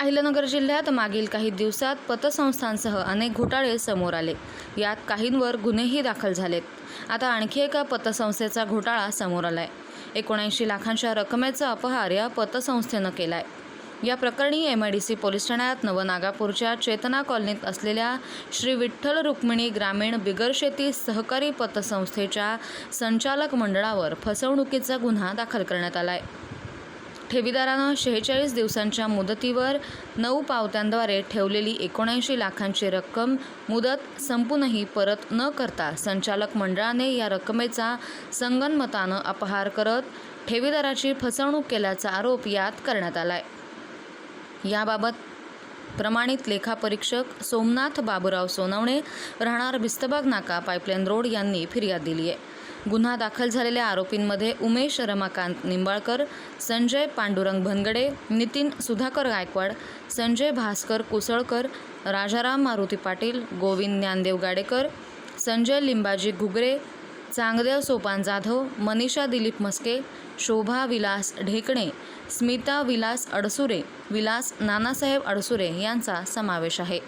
अहिल्यानगर जिल्ह्यात मागील काही दिवसात पतसंस्थांसह अनेक घोटाळे समोर आले. यात काहींवर गुन्हेही दाखल झालेत. आता आणखी एका पतसंस्थेचा घोटाळा समोर आलाय. एकोणऐंशी लाखांच्या रकमेचा अपहार या पतसंस्थेनं केलाय. या प्रकरणी M I D C police ठाण्यात नवनागापूरच्या चेतना कॉलनीत असलेल्या श्री विठ्ठल रुक्मिणी ग्रामीण बिगरशेती सहकारी पतसंस्थेच्या संचालक मंडळावर फसवणुकीचा गुन्हा दाखल करण्यात आला आहे ठेवीदारानं शेहेचाळीस दिवसांच्या मुदतीवर नऊ पावत्यांद्वारे ठेवलेली एकोणऐंशी लाखांची रक्कम मुदत संपूनही परत न करता संचालक मंडळाने या रकमेचा संगनमतानं अपहार करत ठेवीदाराची फसवणूक केल्याचा आरोप यात करण्यात आला आहे याबाबत प्रमाणित लेखापरीक्षक सोमनाथ बाबूराव सोनवणे राहणार बिस्तबाग नाका पाईपलाईन रोड यांनी फिर्याद दिली आहे गुन्हा दाखल झालेल्या आरोपींमध्ये उमेश रमाकांत निंबाळकर संजय पांडुरंग भनगडे नितीन सुधाकर गायकवाड संजय भास्कर कुसळकर राजाराम मारुती पाटील गोविंद ज्ञानदेव गाडेकर संजय लिंबाजी घुगरे चांगदेव सोपान जाधव मनीषा दिलीप मस्के शोभा विलास ढेकणे स्मिता विलास अडसुरे विलास नानासाहेब अडसुरे यांचा समावेश आहे.